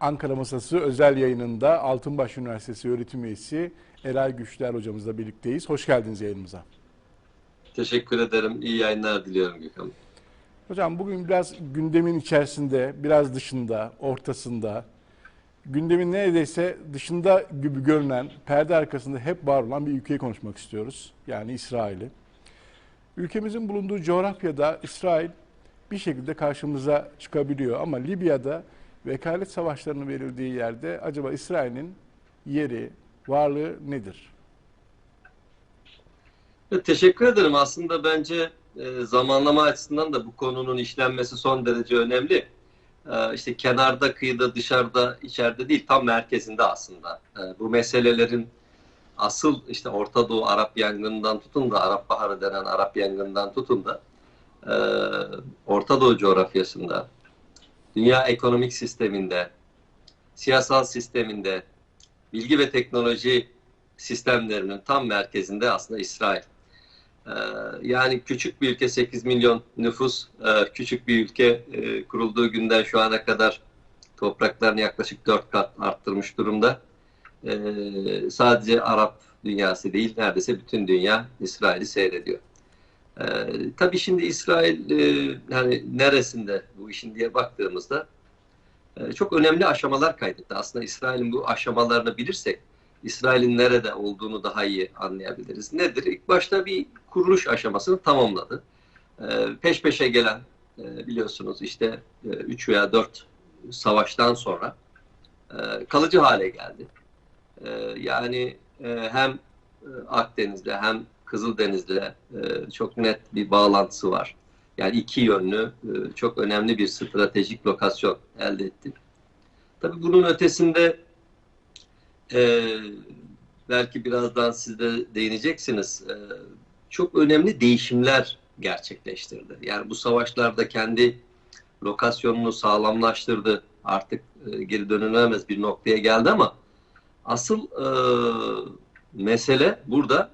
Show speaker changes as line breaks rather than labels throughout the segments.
Ankara Masası özel yayınında Altınbaş Üniversitesi öğretim üyesi Eray Güçler hocamızla birlikteyiz. Hoş geldiniz yayınımıza.
Teşekkür ederim. İyi yayınlar diliyorum Gökhan.
Hocam bugün biraz gündemin içerisinde, biraz dışında, ortasında, gündemin neredeyse dışında gibi görünen, perde arkasında hep var olan bir ülkeyi konuşmak istiyoruz. Yani İsrail'i. Ülkemizin bulunduğu coğrafyada İsrail bir şekilde karşımıza çıkabiliyor ama Libya'da vekalet savaşlarının verildiği yerde acaba İsrail'in yeri, varlığı nedir?
Teşekkür ederim. Aslında bence e, zamanlama açısından da bu konunun işlenmesi son derece önemli. E, işte kenarda, kıyıda, dışarıda, içeride değil, tam merkezinde aslında. E, bu meselelerin asıl işte Orta Doğu Arap yangından tutun da Arap Baharı denen Arap yangından tutun da e, Orta Doğu coğrafyasında, dünya ekonomik sisteminde, siyasal sisteminde, bilgi ve teknoloji sistemlerinin tam merkezinde aslında İsrail. Ee, yani küçük bir ülke 8 milyon nüfus, e, küçük bir ülke e, kurulduğu günden şu ana kadar topraklarını yaklaşık 4 kat arttırmış durumda. Ee, sadece Arap dünyası değil, neredeyse bütün dünya İsrail'i seyrediyor. Ee, tabii şimdi İsrail e, yani neresinde bu işin diye baktığımızda çok önemli aşamalar kaydetti. Aslında İsrail'in bu aşamalarını bilirsek İsrail'in nerede olduğunu daha iyi anlayabiliriz. Nedir? İlk başta bir kuruluş aşamasını tamamladı. Peş peşe gelen biliyorsunuz işte 3 veya 4 savaştan sonra kalıcı hale geldi. Yani hem Akdeniz'de hem Kızıldeniz'de çok net bir bağlantısı var. Yani iki yönlü çok önemli bir stratejik lokasyon elde etti. Tabii bunun ötesinde e, belki birazdan siz de değineceksiniz. E, çok önemli değişimler gerçekleştirdi. Yani bu savaşlarda kendi lokasyonunu sağlamlaştırdı. Artık e, geri dönülemez bir noktaya geldi ama asıl e, mesele burada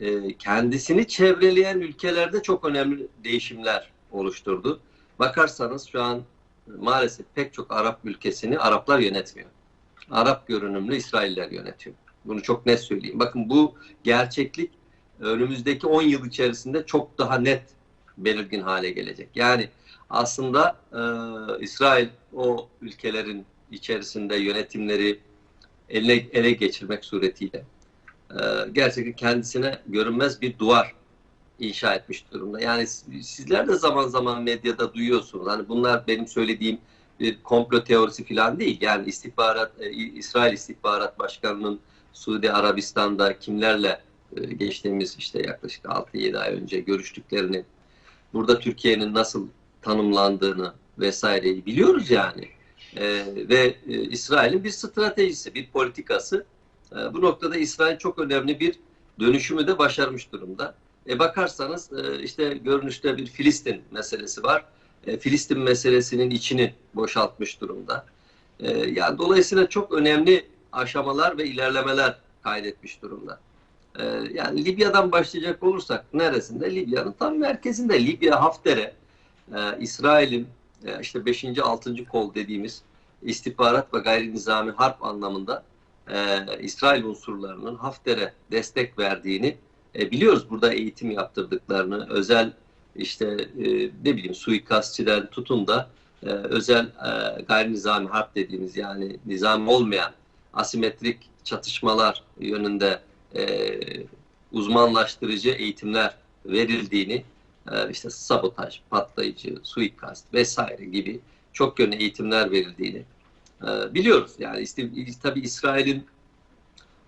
e, kendisini çevreleyen ülkelerde çok önemli değişimler oluşturdu. Bakarsanız şu an maalesef pek çok Arap ülkesini Araplar yönetmiyor. Arap görünümlü İsrailler yönetiyor. Bunu çok net söyleyeyim. Bakın bu gerçeklik önümüzdeki 10 yıl içerisinde çok daha net belirgin hale gelecek. Yani aslında e, İsrail o ülkelerin içerisinde yönetimleri eline, ele geçirmek suretiyle gerçekten kendisine görünmez bir duvar inşa etmiş durumda. Yani sizler de zaman zaman medyada duyuyorsunuz. Hani bunlar benim söylediğim bir komplo teorisi falan değil. Yani istihbarat, e, İsrail İstihbarat Başkanı'nın Suudi Arabistan'da kimlerle e, geçtiğimiz işte yaklaşık 6-7 ay önce görüştüklerini, burada Türkiye'nin nasıl tanımlandığını vesaireyi biliyoruz yani. E, ve e, İsrail'in bir stratejisi, bir politikası. E, bu noktada İsrail çok önemli bir dönüşümü de başarmış durumda. E bakarsanız e, işte görünüşte bir Filistin meselesi var e, Filistin meselesinin içini boşaltmış durumda. E, yani dolayısıyla çok önemli aşamalar ve ilerlemeler kaydetmiş durumda. Yani Libya'dan başlayacak olursak neresinde? Libya'nın tam merkezinde. Libya Hafter'e İsrail'in işte 5. 6. kol dediğimiz istihbarat ve gayri nizami harp anlamında e, İsrail unsurlarının Hafter'e destek verdiğini e, biliyoruz. Burada eğitim yaptırdıklarını, özel işte e, ne bileyim suikastçiden tutun da e, özel e, gayri nizami harp dediğimiz yani nizam olmayan asimetrik çatışmalar yönünde e, uzmanlaştırıcı eğitimler verildiğini e, işte sabotaj, patlayıcı, suikast vesaire gibi çok yönlü eğitimler verildiğini e, biliyoruz. Yani işte, tabii İsrail'in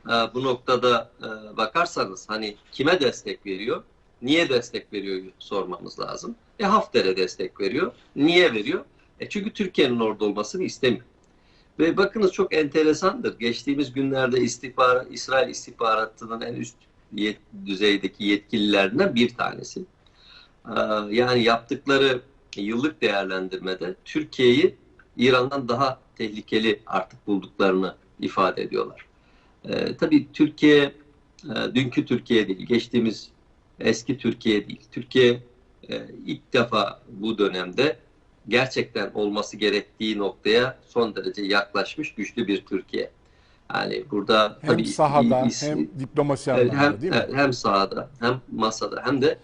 e, bu noktada e, bakarsanız hani kime destek veriyor? niye destek veriyor sormamız lazım. E Hafter'e destek veriyor. Niye veriyor? E çünkü Türkiye'nin orada olmasını istemiyor. Ve bakınız çok enteresandır. Geçtiğimiz günlerde istihbarat, İsrail istihbaratının en üst yet, düzeydeki yetkililerinden bir tanesi. Ee, yani yaptıkları yıllık değerlendirmede Türkiye'yi İran'dan daha tehlikeli artık bulduklarını ifade ediyorlar. Ee, tabii Türkiye, e, dünkü Türkiye değil, geçtiğimiz eski Türkiye değil. Türkiye e, ilk defa bu dönemde gerçekten olması gerektiği noktaya son derece yaklaşmış güçlü bir Türkiye. Yani burada
Hem
tabii
sahada
is-
hem diplomasi anlamında
hem,
değil mi?
evet, hem sahada hem masada hem de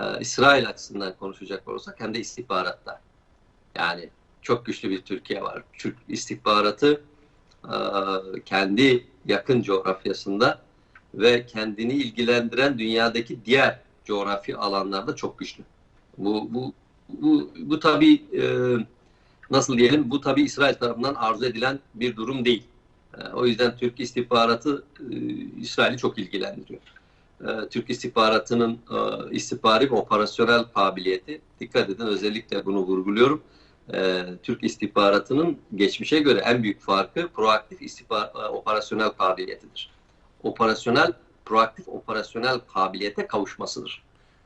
e, İsrail açısından konuşacak olursak hem de istihbaratta. Yani çok güçlü bir Türkiye var. Türk istihbaratı e, kendi yakın coğrafyasında ve kendini ilgilendiren dünyadaki diğer coğrafi alanlarda çok güçlü. Bu bu bu, bu tabii e, nasıl diyelim bu tabii İsrail tarafından arzu edilen bir durum değil. E, o yüzden Türk istihbaratı İsrail'i çok ilgilendiriyor. Türk istihbaratının e, istihbari ve operasyonel kabiliyeti, dikkat edin özellikle bunu vurguluyorum. E, Türk istihbaratının geçmişe göre en büyük farkı proaktif istihbar, e, operasyonel kabiliyetidir. Operasyonel, proaktif operasyonel kabiliyete kavuşmasıdır.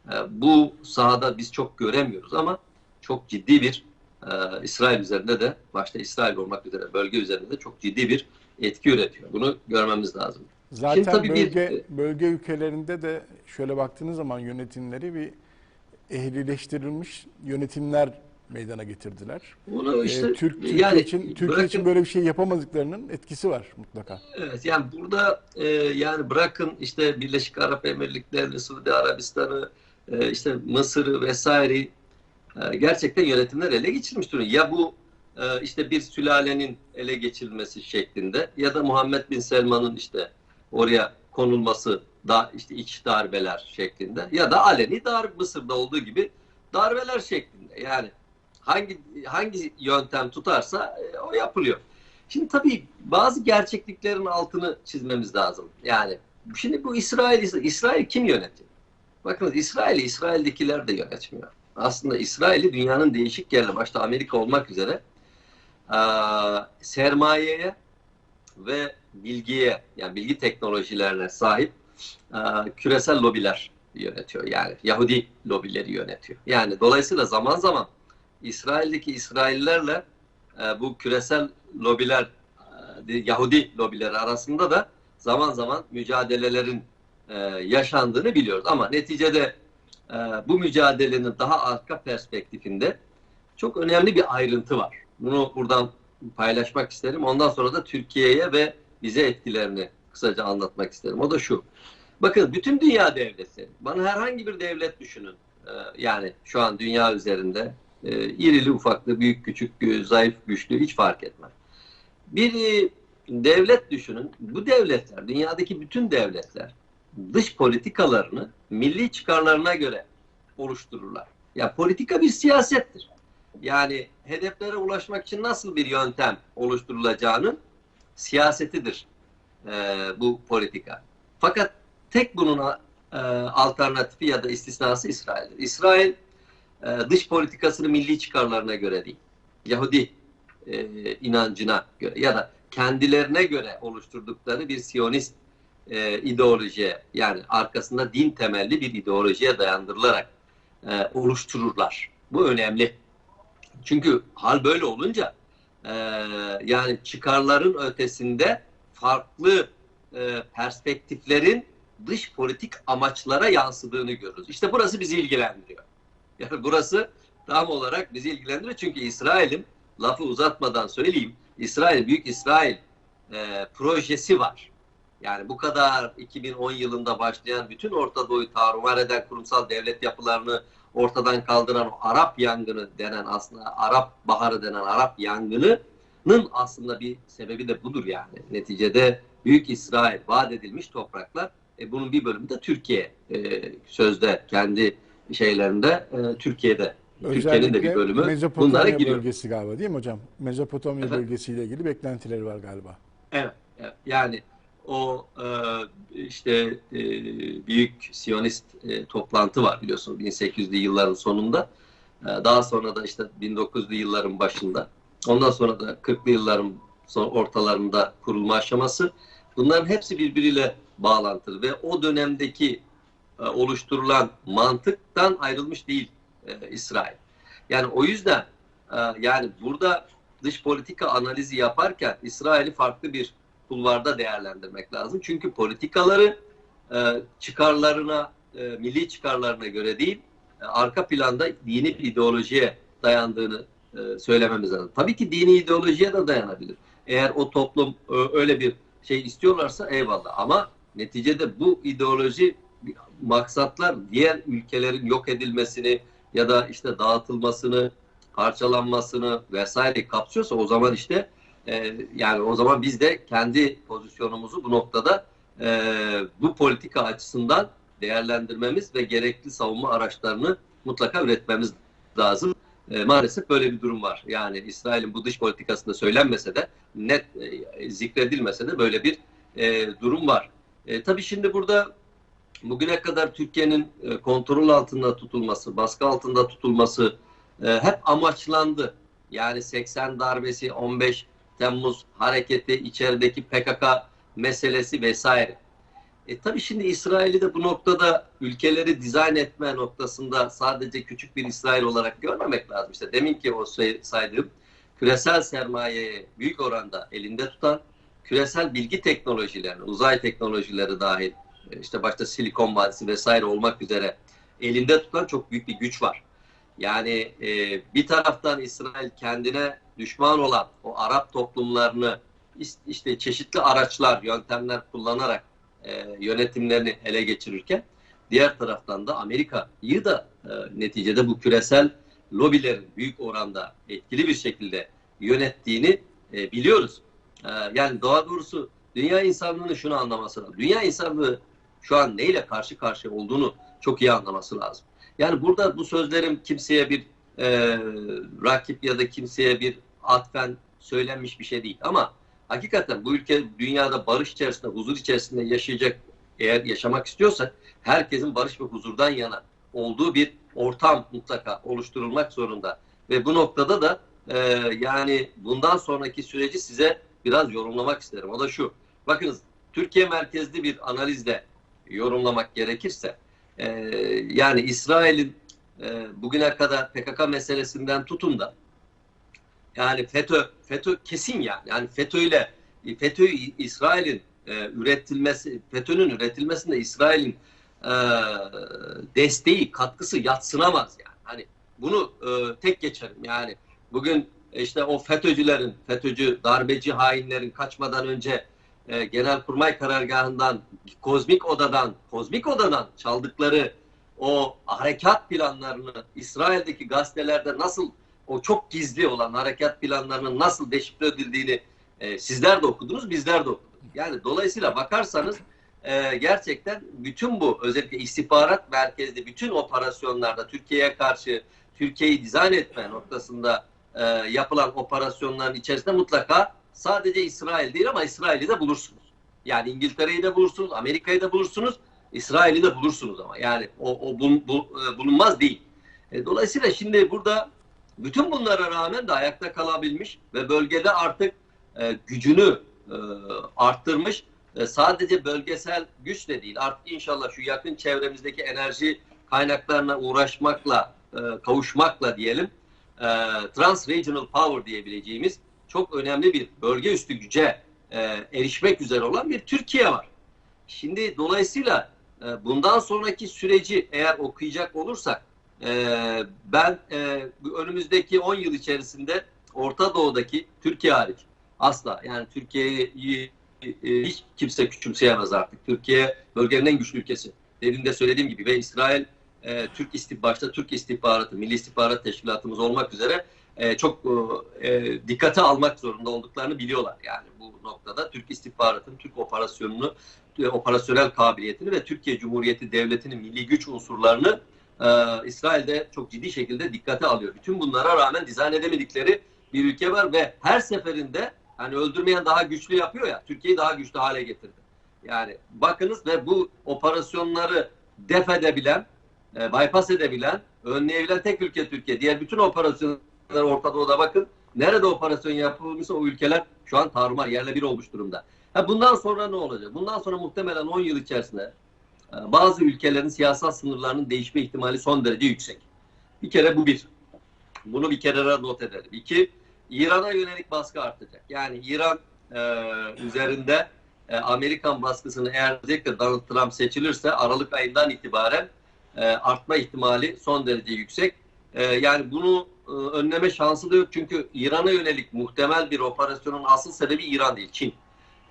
E, bu sahada biz çok göremiyoruz ama çok ciddi bir e, İsrail üzerinde de başta İsrail olmak üzere bölge üzerinde de çok ciddi bir etki üretiyor. Bunu görmemiz lazım.
Zaten
tabii bir-
bölge bölge ülkelerinde de şöyle baktığınız zaman yönetimleri bir ehlileştirilmiş yönetimler meydana getirdiler.
Bunu
Ee,
işte
Türk Türkiye
yani
için Türkiye
bırakın-
için böyle bir şey yapamadıklarının etkisi var mutlaka.
Evet yani burada e, yani bırakın işte Birleşik Arap Emirlikleri'ni, Suudi Arabistan'ı, e, işte Mısır'ı vesaire e, gerçekten yönetimler ele geçirmiş durumda. Ya bu e, işte bir sülalenin ele geçirilmesi şeklinde ya da Muhammed Bin Selman'ın işte oraya konulması da işte iç darbeler şeklinde ya da aleni dar Mısır'da olduğu gibi darbeler şeklinde. Yani hangi hangi yöntem tutarsa e, o yapılıyor. Şimdi tabii bazı gerçekliklerin altını çizmemiz lazım. Yani şimdi bu İsrail, İsrail kim yönetiyor? Bakın İsrail'i İsrail'dekiler de yönetmiyor. Aslında İsrail'i dünyanın değişik yerleri, başta Amerika olmak üzere eee, sermayeye ve bilgiye, yani bilgi teknolojilerine sahip eee, küresel lobiler yönetiyor. Yani Yahudi lobileri yönetiyor. Yani dolayısıyla zaman zaman İsrail'deki İsraillerle e, bu küresel lobiler, e, Yahudi lobileri arasında da zaman zaman mücadelelerin e, yaşandığını biliyoruz. Ama neticede e, bu mücadelenin daha arka perspektifinde çok önemli bir ayrıntı var. Bunu buradan paylaşmak isterim. Ondan sonra da Türkiye'ye ve bize etkilerini kısaca anlatmak isterim. O da şu. Bakın bütün dünya devletleri, bana herhangi bir devlet düşünün. E, yani şu an dünya üzerinde e, irili ufaklı, büyük küçük, e, zayıf güçlü hiç fark etmez. Bir e, devlet düşünün. Bu devletler, dünyadaki bütün devletler dış politikalarını milli çıkarlarına göre oluştururlar. Ya politika bir siyasettir. Yani hedeflere ulaşmak için nasıl bir yöntem oluşturulacağının siyasetidir e, bu politika. Fakat tek bunun e, alternatifi ya da istisnası İsrail'dir. İsrail e, dış politikasını milli çıkarlarına göre değil, Yahudi e, inancına göre ya da kendilerine göre oluşturdukları bir Siyonist e, ideolojiye yani arkasında din temelli bir ideolojiye dayandırılarak e, oluştururlar. Bu önemli. Çünkü hal böyle olunca e, yani çıkarların ötesinde farklı e, perspektiflerin dış politik amaçlara yansıdığını görürüz. İşte burası bizi ilgilendiriyor. Yani burası tam olarak bizi ilgilendiriyor. Çünkü İsrail'in lafı uzatmadan söyleyeyim. İsrail, Büyük İsrail e, projesi var. Yani bu kadar 2010 yılında başlayan bütün Orta Doğu'yu tarumar eden kurumsal devlet yapılarını ortadan kaldıran Arap yangını denen aslında Arap Baharı denen Arap yangınının aslında bir sebebi de budur yani. Neticede Büyük İsrail vaat edilmiş topraklar e, bunun bir bölümü de Türkiye e, sözde kendi şeylerinde e, Türkiye'de Türkiye'nin de bir bölümü bunlara
Mezopotamya
giriyor.
bölgesi galiba değil mi hocam? Mezopotamya
Efendim?
bölgesiyle ilgili beklentileri var galiba.
Evet, evet. yani o e, işte e, büyük Siyonist e, toplantı var biliyorsun 1800'lü yılların sonunda. E, daha sonra da işte 1900'lü yılların başında. Ondan sonra da 40'lı yılların son ortalarında kurulma aşaması. Bunların hepsi birbiriyle bağlantılı ve o dönemdeki oluşturulan mantıktan ayrılmış değil e, İsrail. Yani o yüzden e, yani burada dış politika analizi yaparken İsrail'i farklı bir kulvarda değerlendirmek lazım. Çünkü politikaları e, çıkarlarına, e, milli çıkarlarına göre değil, e, arka planda dini bir ideolojiye dayandığını e, söylememiz lazım. Tabii ki dini ideolojiye de dayanabilir. Eğer o toplum e, öyle bir şey istiyorlarsa eyvallah. Ama neticede bu ideoloji maksatlar diğer ülkelerin yok edilmesini ya da işte dağıtılmasını, parçalanmasını vesaire kapsıyorsa o zaman işte e, yani o zaman biz de kendi pozisyonumuzu bu noktada e, bu politika açısından değerlendirmemiz ve gerekli savunma araçlarını mutlaka üretmemiz lazım. E, maalesef böyle bir durum var. Yani İsrail'in bu dış politikasında söylenmese de net e, zikredilmese de böyle bir e, durum var. E, tabii şimdi burada bugüne kadar Türkiye'nin e, kontrol altında tutulması, baskı altında tutulması e, hep amaçlandı. Yani 80 darbesi, 15 Temmuz hareketi, içerideki PKK meselesi vesaire. E tabii şimdi İsrail'i de bu noktada ülkeleri dizayn etme noktasında sadece küçük bir İsrail olarak görmemek lazım. İşte demin ki o saydığım küresel sermayeyi büyük oranda elinde tutan, küresel bilgi teknolojilerini, uzay teknolojileri dahil, işte başta Silikon Vadisi vesaire olmak üzere elinde tutan çok büyük bir güç var. Yani e, bir taraftan İsrail kendine düşman olan o Arap toplumlarını işte çeşitli araçlar, yöntemler kullanarak e, yönetimlerini ele geçirirken diğer taraftan da Amerika'yı da e, neticede bu küresel lobilerin büyük oranda etkili bir şekilde yönettiğini e, biliyoruz. E, yani doğa doğrusu dünya insanlığının şunu anlaması lazım. Dünya insanlığı şu an neyle karşı karşıya olduğunu çok iyi anlaması lazım. Yani burada bu sözlerim kimseye bir e, rakip ya da kimseye bir atfen söylenmiş bir şey değil. Ama hakikaten bu ülke dünyada barış içerisinde, huzur içerisinde yaşayacak eğer yaşamak istiyorsa herkesin barış ve huzurdan yana olduğu bir ortam mutlaka oluşturulmak zorunda. Ve bu noktada da e, yani bundan sonraki süreci size biraz yorumlamak isterim. O da şu. Bakınız Türkiye merkezli bir analizle yorumlamak gerekirse e, yani İsrail'in e, bugüne kadar PKK meselesinden tutun da yani FETÖ FETÖ kesin yani. Yani FETÖ ile FETÖ İsrail'in e, üretilmesi FETÖ'nün üretilmesinde İsrail'in e, desteği, katkısı yatsınamaz yani. Hani bunu e, tek geçerim. Yani bugün işte o FETÖ'cülerin, FETÖ'cü darbeci hainlerin kaçmadan önce e, Genelkurmay karargahından, kozmik odadan, kozmik odadan çaldıkları o harekat planlarını İsrail'deki gazetelerde nasıl o çok gizli olan harekat planlarının nasıl deşifre edildiğini e, sizler de okudunuz, bizler de okuduk. Yani dolayısıyla bakarsanız e, gerçekten bütün bu özellikle istihbarat merkezli bütün operasyonlarda Türkiye'ye karşı Türkiye'yi dizayn etme noktasında e, yapılan operasyonların içerisinde mutlaka sadece İsrail değil ama İsrail'i de bulursunuz. Yani İngiltere'yi de bulursunuz, Amerika'yı da bulursunuz, İsrail'i de bulursunuz ama yani o, o bul, bul, e, bulunmaz değil. E, dolayısıyla şimdi burada bütün bunlara rağmen de ayakta kalabilmiş ve bölgede artık e, gücünü e, arttırmış. E, sadece bölgesel güç de değil. Artık inşallah şu yakın çevremizdeki enerji kaynaklarına uğraşmakla, e, kavuşmakla diyelim, e, trans-regional power diyebileceğimiz çok önemli bir bölge üstü güce e, erişmek üzere olan bir Türkiye var. Şimdi dolayısıyla e, bundan sonraki süreci eğer okuyacak olursak e, ben e, önümüzdeki 10 yıl içerisinde Orta Doğu'daki Türkiye hariç asla yani Türkiye'yi e, hiç kimse küçümseyemez artık. Türkiye bölgenin en güçlü ülkesi. Demin de söylediğim gibi ve İsrail e, Türk istih başta Türk istihbaratı, Milli İstihbarat Teşkilatımız olmak üzere e, çok e, dikkate almak zorunda olduklarını biliyorlar. Yani bu noktada Türk istihbaratının Türk operasyonunu, e, operasyonel kabiliyetini ve Türkiye Cumhuriyeti Devleti'nin milli güç unsurlarını e, İsrail'de çok ciddi şekilde dikkate alıyor. Bütün bunlara rağmen dizayn edemedikleri bir ülke var ve her seferinde hani öldürmeyen daha güçlü yapıyor ya Türkiye'yi daha güçlü hale getirdi. Yani bakınız ve bu operasyonları def edebilen, e, bypass edebilen, önleyebilen tek ülke Türkiye. Diğer bütün operasyonlar Orta Doğu'da bakın. Nerede operasyon yapılmışsa o ülkeler şu an tarumar yerle bir olmuş durumda. Ha bundan sonra ne olacak? Bundan sonra muhtemelen 10 yıl içerisinde e, bazı ülkelerin siyasal sınırlarının değişme ihtimali son derece yüksek. Bir kere bu bir. Bunu bir kere not edelim. İki, İran'a yönelik baskı artacak. Yani İran e, üzerinde e, Amerikan baskısını eğer özellikle Donald Trump seçilirse Aralık ayından itibaren e, artma ihtimali son derece yüksek. E, yani bunu önleme şansı da yok. Çünkü İran'a yönelik muhtemel bir operasyonun asıl sebebi İran değil, Çin.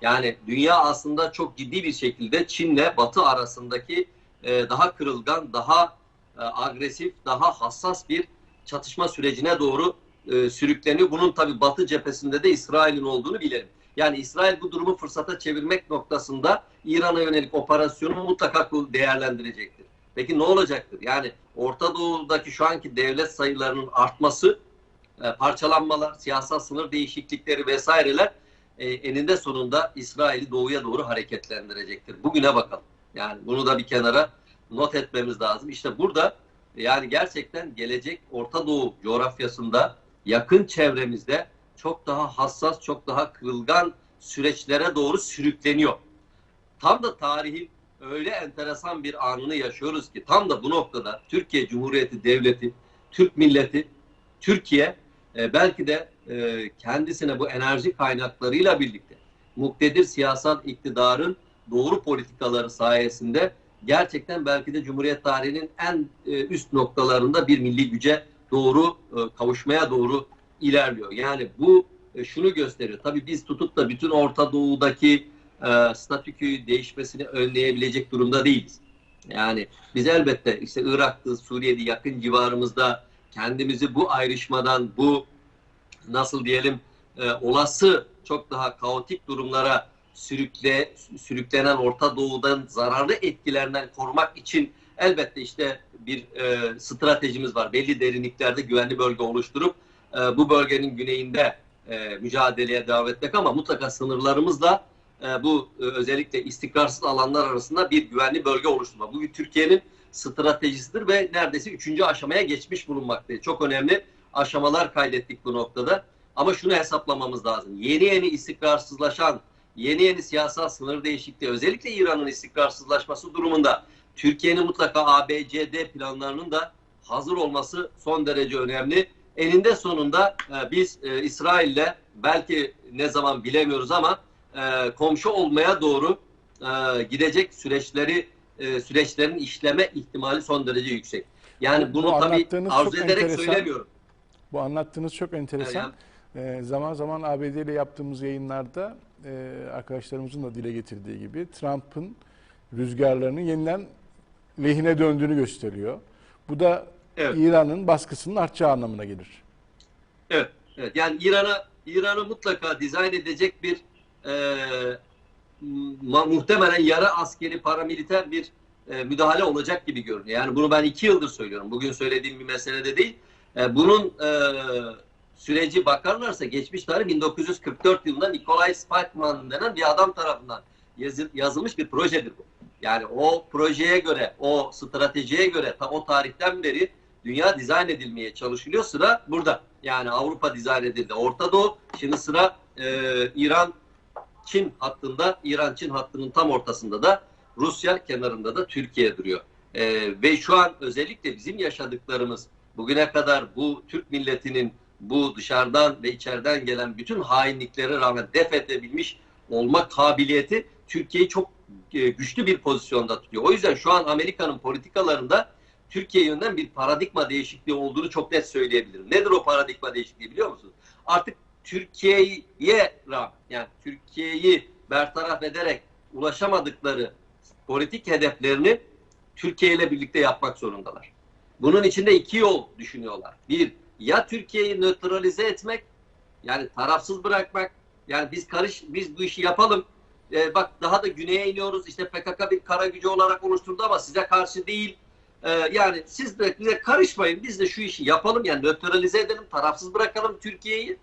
Yani dünya aslında çok ciddi bir şekilde Çin'le Batı arasındaki e, daha kırılgan, daha e, agresif, daha hassas bir çatışma sürecine doğru e, sürükleniyor. Bunun tabii Batı cephesinde de İsrail'in olduğunu bilelim. Yani İsrail bu durumu fırsata çevirmek noktasında İran'a yönelik operasyonu mutlaka değerlendirecektir. Peki ne olacaktır? Yani Orta Doğu'daki şu anki devlet sayılarının artması, e, parçalanmalar, siyasal sınır değişiklikleri vesaireler e, eninde sonunda İsrail'i doğuya doğru hareketlendirecektir. Bugüne bakalım. Yani bunu da bir kenara not etmemiz lazım. İşte burada yani gerçekten gelecek Orta Doğu coğrafyasında yakın çevremizde çok daha hassas, çok daha kırılgan süreçlere doğru sürükleniyor. Tam da tarihin öyle enteresan bir anını yaşıyoruz ki tam da bu noktada Türkiye Cumhuriyeti Devleti, Türk milleti, Türkiye e, belki de e, kendisine bu enerji kaynaklarıyla birlikte muktedir siyasal iktidarın doğru politikaları sayesinde gerçekten belki de Cumhuriyet tarihinin en e, üst noktalarında bir milli güce doğru e, kavuşmaya doğru ilerliyor. Yani bu e, şunu gösteriyor. Tabii biz tutup da bütün Orta Doğu'daki e, statükü değişmesini önleyebilecek durumda değiliz. Yani biz elbette işte Irak'ta, Suriye'de yakın civarımızda kendimizi bu ayrışmadan, bu nasıl diyelim e, olası çok daha kaotik durumlara sürükle sürüklenen Orta Doğu'dan zararlı etkilerinden korumak için elbette işte bir e, stratejimiz var. Belli derinliklerde güvenli bölge oluşturup e, bu bölgenin güneyinde e, mücadeleye devam etmek ama mutlaka sınırlarımızla e, bu e, özellikle istikrarsız alanlar arasında bir güvenli bölge oluşturma. Bu Türkiye'nin stratejisidir ve neredeyse üçüncü aşamaya geçmiş bulunmaktayız. Çok önemli aşamalar kaydettik bu noktada. Ama şunu hesaplamamız lazım. Yeni yeni istikrarsızlaşan, yeni yeni siyasal sınır değişikliği, özellikle İran'ın istikrarsızlaşması durumunda Türkiye'nin mutlaka ABCD planlarının da hazır olması son derece önemli. Eninde sonunda e, biz İsrail'le belki ne zaman bilemiyoruz ama e, komşu olmaya doğru e, gidecek süreçleri e, süreçlerin işleme ihtimali son derece yüksek. Yani bunu
Bu
tabii arzu ederek
enteresan.
söylemiyorum.
Bu anlattığınız çok enteresan.
Yani-
Ee, zaman zaman ABD ile yaptığımız yayınlarda e, arkadaşlarımızın da dile getirdiği gibi Trump'ın rüzgarlarının yeniden lehine döndüğünü gösteriyor. Bu da
Evet.
İran'ın baskısının artacağı anlamına gelir.
Evet, evet. Yani İran'a İran'ı mutlaka dizayn edecek bir e, muhtemelen yarı askeri paramiliter bir e, müdahale olacak gibi görünüyor. Yani bunu ben iki yıldır söylüyorum. Bugün söylediğim bir mesele de değil. E, bunun e, süreci bakarlarsa geçmiş tarih 1944 yılında Nikolay Spakman denen bir adam tarafından yazı- yazılmış bir projedir bu. Yani o projeye göre, o stratejiye göre ta o tarihten beri dünya dizayn edilmeye çalışılıyor. Sıra burada. Yani Avrupa dizayn edildi. Orta Doğu. Şimdi sıra e, İran Çin hattında, İran-Çin hattının tam ortasında da Rusya kenarında da Türkiye duruyor. E, ve şu an özellikle bizim yaşadıklarımız bugüne kadar bu Türk milletinin bu dışarıdan ve içeriden gelen bütün hainliklere rağmen def edebilmiş olma kabiliyeti Türkiye'yi çok e, güçlü bir pozisyonda tutuyor. O yüzden şu an Amerika'nın politikalarında Türkiye yönden bir paradigma değişikliği olduğunu çok net söyleyebilirim. Nedir o paradigma değişikliği biliyor musunuz? Artık Türkiye'ye yani Türkiye'yi bertaraf ederek ulaşamadıkları politik hedeflerini Türkiye ile birlikte yapmak zorundalar. Bunun içinde iki yol düşünüyorlar. Bir, ya Türkiye'yi nötralize etmek, yani tarafsız bırakmak. Yani biz karış, biz bu işi yapalım. Ee, bak daha da güneye iniyoruz. İşte PKK bir kara gücü olarak oluşturdu ama size karşı değil. Ee, yani siz de bize karışmayın. Biz de şu işi yapalım. Yani nötralize edelim, tarafsız bırakalım Türkiye'yi.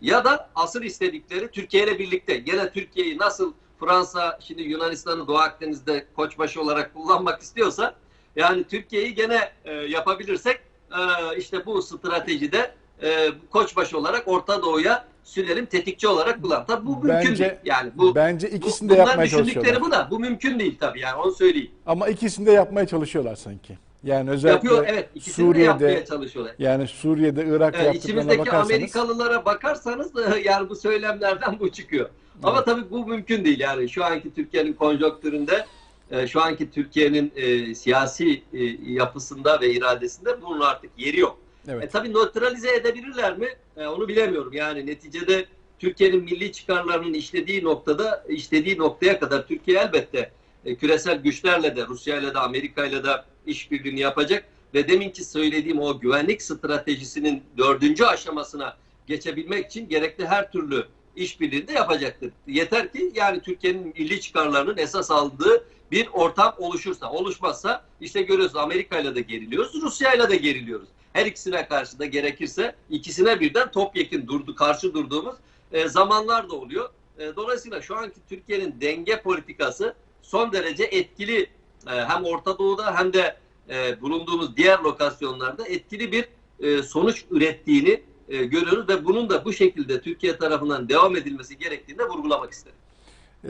Ya da asıl istedikleri Türkiye ile birlikte. Gene Türkiye'yi nasıl Fransa şimdi Yunanistan'ı Doğu Akdeniz'de koçbaşı olarak kullanmak istiyorsa yani Türkiye'yi gene e, yapabilirsek e, işte bu stratejide e, koçbaşı olarak Orta Doğu'ya sürelim tetikçi olarak kullan. Tabii bu mümkün
Bence-
değil. Yani bu
Bence
bu,
ikisini de
bunlar
yapmaya
düşündükleri
çalışıyorlar.
bu da bu mümkün değil tabii yani onu söyleyeyim.
Ama ikisini de yapmaya çalışıyorlar sanki. Yani özellikle
Yapıyor evet ikisini de yapmaya
Suriye'de
çalışıyorlar.
yani Suriye'de Irak
Yani
yaptıklarına bakarsanız
Amerikalılara bakarsanız yani bu söylemlerden bu çıkıyor. Ama
Evet.
tabii bu mümkün değil yani şu anki Türkiye'nin konjonktüründe e, şu anki Türkiye'nin e, siyasi e, yapısında ve iradesinde bunun artık yeri yok.
Evet.
E, tabii nötralize edebilirler mi? E, onu bilemiyorum. Yani neticede Türkiye'nin milli çıkarlarının işlediği noktada, işlediği noktaya kadar Türkiye elbette e, küresel güçlerle de, Rusya ile de, Amerika ile de işbirliğini yapacak ve deminki söylediğim o güvenlik stratejisinin dördüncü aşamasına geçebilmek için gerekli her türlü işbirliğini de yapacaktır. Yeter ki yani Türkiye'nin milli çıkarlarının esas aldığı bir ortam oluşursa, oluşmazsa işte görüyoruz Amerika ile de geriliyoruz, Rusya ile de geriliyoruz. Her ikisine karşı da gerekirse ikisine birden topyekun durdu, karşı durduğumuz e, zamanlar da oluyor. E, dolayısıyla şu anki Türkiye'nin denge politikası son derece etkili e, hem Orta Doğu'da hem de e, bulunduğumuz diğer lokasyonlarda etkili bir e, sonuç ürettiğini e, görüyoruz ve bunun da bu şekilde Türkiye tarafından devam edilmesi gerektiğini de vurgulamak isterim.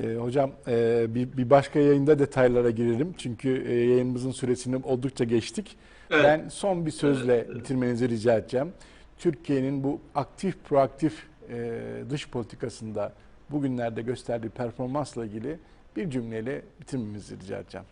Ee, hocam e, bir, bir başka yayında detaylara girelim. Çünkü e, yayınımızın süresini oldukça geçtik.
Evet.
Ben son bir sözle
Evet, evet.
bitirmenizi rica edeceğim. Türkiye'nin bu aktif proaktif e, dış politikasında bugünlerde gösterdiği performansla ilgili bir cümleyle bitirmemizi rica edeceğim.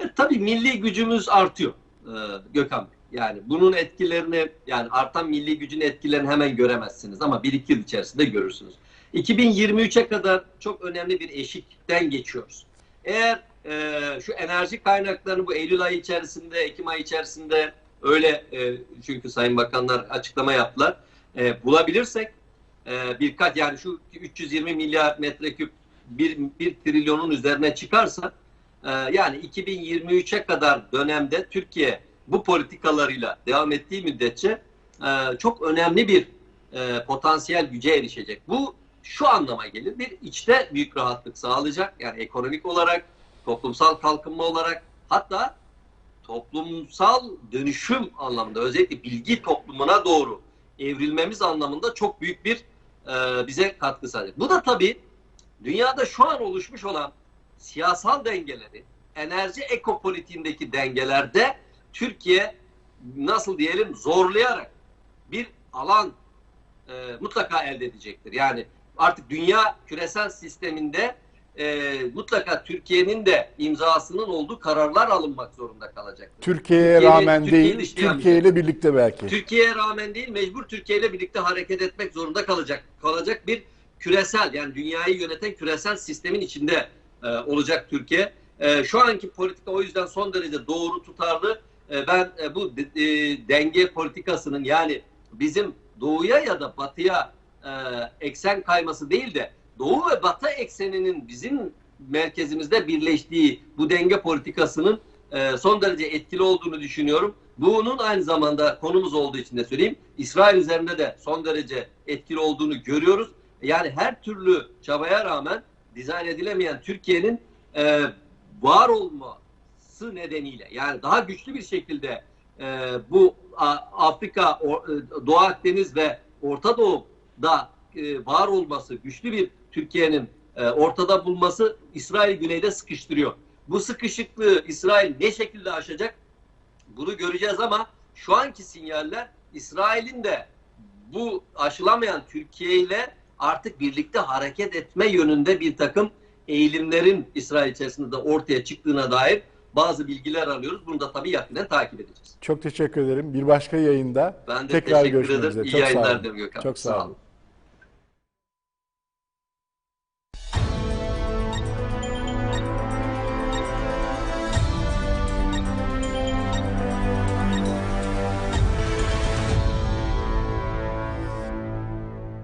E, tabii milli gücümüz artıyor e, Gökhan Bey. Yani bunun etkilerini yani artan milli gücün etkilerini hemen göremezsiniz ama bir iki yıl içerisinde görürsünüz. 2023'e kadar çok önemli bir eşikten geçiyoruz. Eğer e, şu enerji kaynaklarını bu Eylül ayı içerisinde, Ekim ayı içerisinde öyle e, çünkü Sayın Bakanlar açıklama yaptılar. E, bulabilirsek e, birkaç yani şu 320 milyar metreküp bir, bir trilyonun üzerine çıkarsa ee, yani 2023'e kadar dönemde Türkiye bu politikalarıyla devam ettiği müddetçe e, çok önemli bir e, potansiyel güce erişecek. Bu şu anlama gelir. Bir içte büyük rahatlık sağlayacak. Yani ekonomik olarak, toplumsal kalkınma olarak hatta toplumsal dönüşüm anlamında özellikle bilgi toplumuna doğru evrilmemiz anlamında çok büyük bir e, bize katkı sağlayacak. Bu da tabii dünyada şu an oluşmuş olan siyasal dengeleri, enerji ekopolitiğindeki dengelerde Türkiye nasıl diyelim zorlayarak bir alan e, mutlaka elde edecektir. Yani artık dünya küresel sisteminde e, mutlaka Türkiye'nin de imzasının olduğu kararlar alınmak zorunda kalacaktır.
Türkiye'ye
Türkiye'yi-
rağmen
Türkiye'yi
değil,
dışlayamayacak.
Türkiye ile birlikte belki.
Türkiye'ye rağmen değil mecbur Türkiye ile birlikte hareket etmek zorunda kalacak kalacak bir küresel yani dünyayı yöneten küresel sistemin içinde e, olacak Türkiye. E, şu anki politika o yüzden son derece doğru tutarlı. E, ben e, bu e, denge politikasının yani bizim doğuya ya da batıya e, eksen kayması değil de doğu ve batı ekseninin bizim merkezimizde birleştiği bu denge politikasının e, son derece etkili olduğunu düşünüyorum. Bunun aynı zamanda konumuz olduğu için de söyleyeyim. İsrail üzerinde de son derece etkili olduğunu görüyoruz. Yani her türlü çabaya rağmen dizayn edilemeyen Türkiye'nin e, var olması nedeniyle yani daha güçlü bir şekilde e, bu Afrika, e, Doğu Akdeniz ve Orta Doğu'da e, var olması, güçlü bir Türkiye'nin e, ortada bulması İsrail güneyde sıkıştırıyor. Bu sıkışıklığı İsrail ne şekilde aşacak? Bunu göreceğiz ama şu anki sinyaller İsrail'in de bu aşılamayan Türkiye ile artık birlikte hareket etme yönünde bir takım eğilimlerin İsrail içerisinde de ortaya çıktığına dair bazı bilgiler alıyoruz. Bunu da tabii yakından takip edeceğiz.
Çok teşekkür ederim. Bir başka yayında
Ben de
tekrar
teşekkür
görüşmek
ederim.
üzere.
İyi
Çok sağ
yayınlar
olun.
diliyorum Gökhan.
Çok sağ olun.